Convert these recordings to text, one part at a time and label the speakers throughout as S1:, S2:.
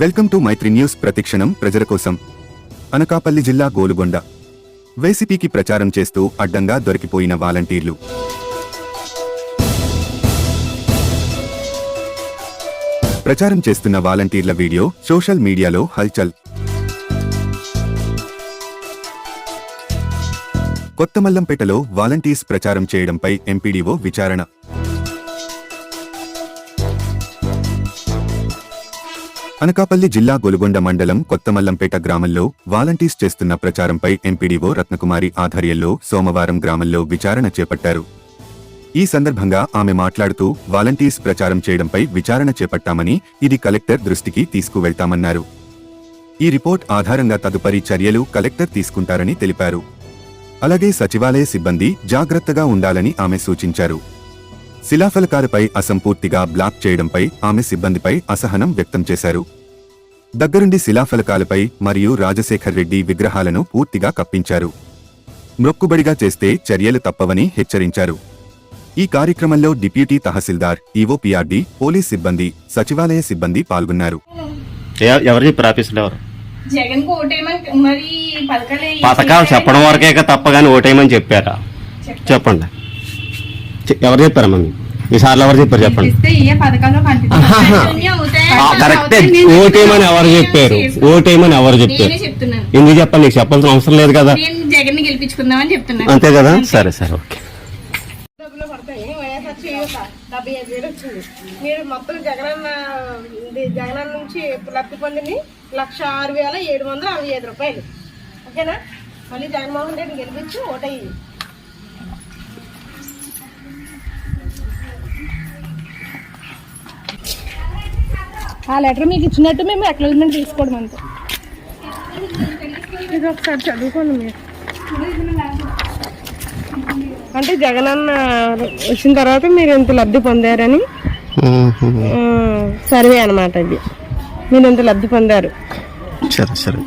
S1: Welcome to Mythri news ప్రతిక్షణం ప్రజల కోసం. అనకాపల్లి జిల్లా గోలుగొండ. వైసీపీకి ప్రచారం చేస్తూ అడ్డంగా దొరికిపోయిన వాలంటీర్లు. ప్రచారం చేస్తున్న వాలంటీర్ల వీడియో సోషల్ మీడియాలో హల్చల్. కొత్తమల్లంపేటలో వాలంటీర్స్ ప్రచారం చేయడంపై ఎంపీడీఓ విచారణ. అనకాపల్లి జిల్లా గొలుగొండ మండలం కొత్తమల్లంపేట గ్రామంలో వాలంటీర్స్ చేస్తున్న ప్రచారంపై ఎంపీడీఓ రత్నకుమారి ఆధ్వర్యంలో సోమవారం గ్రామంలో విచారణ చేపట్టారు. ఈ సందర్భంగా ఆమె మాట్లాడుతూ వాలంటీర్స్ ప్రచారం చేయడంపై విచారణ చేపట్టామని ఇది కలెక్టర్ దృష్టికి తీసుకువెళ్తామన్నారు. ఈ రిపోర్ట్ ఆధారంగా తదుపరి చర్యలు కలెక్టర్ తీసుకుంటారని తెలిపారు. అలాగే సచివాలయ సిబ్బంది జాగ్రత్తగా ఉండాలని ఆమె సూచించారు. శిలాఫలకాలపై అసంపూర్తిగా బ్లాక్ చేయడంపై ఆమె సిబ్బందిపై అసహనం వ్యక్తం చేశారు. దగ్గరుండి శిలాఫలకాలపై మరియు రాజశేఖర్ రెడ్డి విగ్రహాలను పూర్తిగా కప్పించారు. మ్రొక్కుబడిగా చేస్తే చర్యలు తప్పవని హెచ్చరించారు. ఈ కార్యక్రమంలో డిప్యూటీ తహసీల్దార్ ఈవోపీఆర్డీ పోలీస్ సిబ్బంది సచివాలయ సిబ్బంది పాల్గొన్నారు.
S2: పథకాలు
S3: చెప్పడం వరకే తప్ప కానీ ఓటేయమని చెప్పారా. చెప్పండి. ఎవరు చెప్పారమ్మా మీకు ఈసార్లు ఎవరు చెప్పారు చెప్పండి. కరెక్టే. ఓటేయమని ఎవరు చెప్పారు?
S2: చేసుకో.
S3: ఓటేయమని ఎవరు చెప్పారు? ఎందుకు చెప్పాలి? నీకు చెప్పాల్సిన అవసరం లేదు కదా.
S2: నేను జగన్ గెలిపించుకుందామని చెప్తున్నాను.
S3: అంతే కదా? సరే సరే. ఓకే.
S4: డెబ్బై ఐదు వేలు వచ్చింది. మీరు మొత్తం జగనన్న జగనన్న నుంచి లబ్ధి పొందిని లక్ష ఆరు వేల ఏడు వందల అరవై ఐదు రూపాయలు. ఓకేనా? మళ్ళీ జగన్మోహన్ రెడ్డి గెలిపించి ఓటయ్యి
S5: ఆ లెటర్ మీకు ఇచ్చినట్టు మేము అక్నాలజ్మెంట్ తీసుకోవడం అంతే.
S4: ఇది ఒకసారి చదువుకోండి మీరు. అంటే జగనన్న వచ్చిన తర్వాత మీరు ఎంత లబ్ధి పొందారని? సర్వే అనమాట ఇది. మీరు ఎంత లబ్ధి పొందారు.
S3: సరే సరే.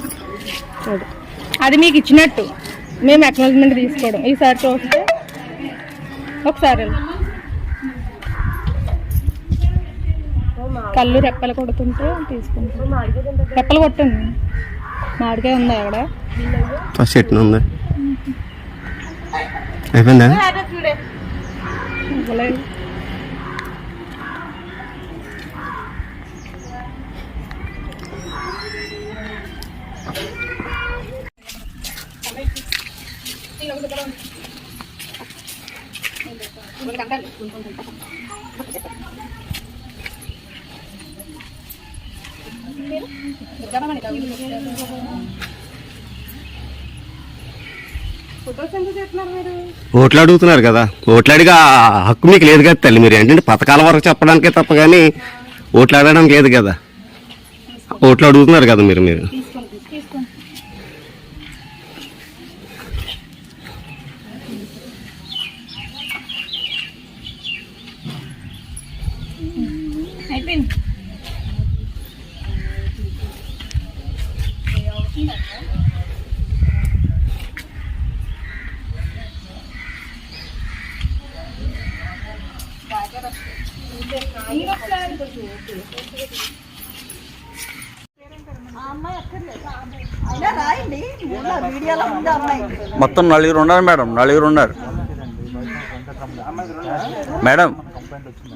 S4: అది.
S5: అది మీకు ఇచ్చినట్టు. మేము అక్నాలజ్మెంట్ తీసుకోవడం. ఈసారి చూస్తే ఒకసారి కళ్ళు రెప్పలు కొడుతుంటే తీసుకుంటాం రెప్పలు కొట్టండి మామిడికాయ ఉందా అక్కడ
S3: ఫస్ట్ ఎట్లా ఉంది అయిపోయిందా
S5: ఇవ్వలేదు.
S3: ఓట్లు అడుగుతున్నారు కదా. ఓట్లు అడిగా హక్కు మీకు లేదు కదా తల్లి. మీరు ఏంటంటే పథకాల వరకు చెప్పడానికే తప్ప కానీ ఓట్లు అడగడానికి లేదు కదా. ఓట్లు అడుగుతున్నారు కదా మీరు మీరు.
S6: మొత్తం నలుగురు ఉన్నారు మేడం నలుగురు ఉన్నారు. మేడం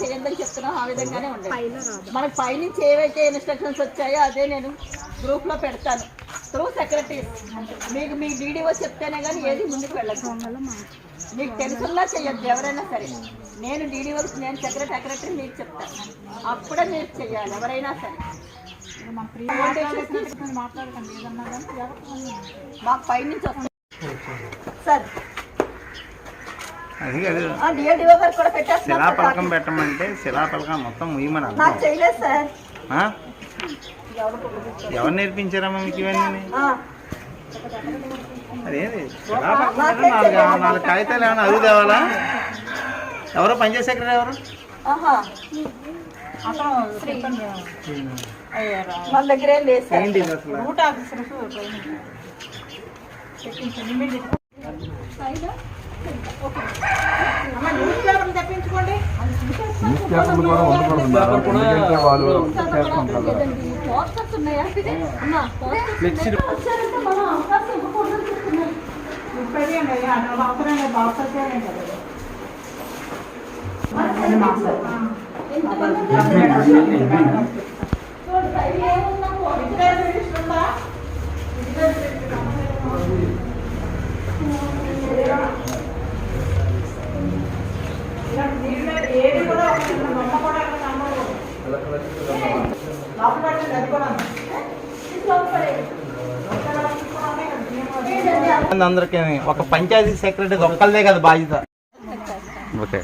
S7: చేయండి చెప్తున్నాం ఆ విధంగానే ఉండండి. మనకి పైనుంచి ఏవైతే ఇన్స్ట్రక్షన్స్ వచ్చాయో అదే నేను గ్రూప్లో పెడతాను. త్రూ సెక్రటరీ మీకు మీ డీడీఓ చెప్తేనే కానీ ఏది ముందుకు వెళ్ళదు. మీకు తెలుసులా చెయ్యొద్దు ఎవరైనా సరే. నేను డీడీఓ నేను సెక్రటరీ సెక్రటరీ మీకు చెప్తాను. అప్పుడే మీరు చెయ్యాలి ఎవరైనా సరే. మాకు పైనుంచి వస్తుంది. సార్
S8: అది కాదు శిలాపలకం పెట్టమంటే శిలాపలకం మొత్తం ముయ్యమని ఆ? ఎవరు నేర్పించారమ్మా మీకు ఇవన్నీ శిలాఫలకం అంటే నాలుగు నాలుగు కాగితాలు ఏమైనా అడుగు తేవాలా ఎవరో పనిచేసే సెక్రటరీ ఎవరు
S9: మన దగ్గర లేదు సార్
S8: ఏంటి ఇది అసలు
S7: తెప్పించుకోండి
S9: పోస్టర్స్ ఉన్నాయా అమ్మా,
S8: అందరికీ ఒక పంచాయతీ సెక్రటరీ ఒక్కళ్ళదే కదా బాధ్యత.
S10: ఓకే.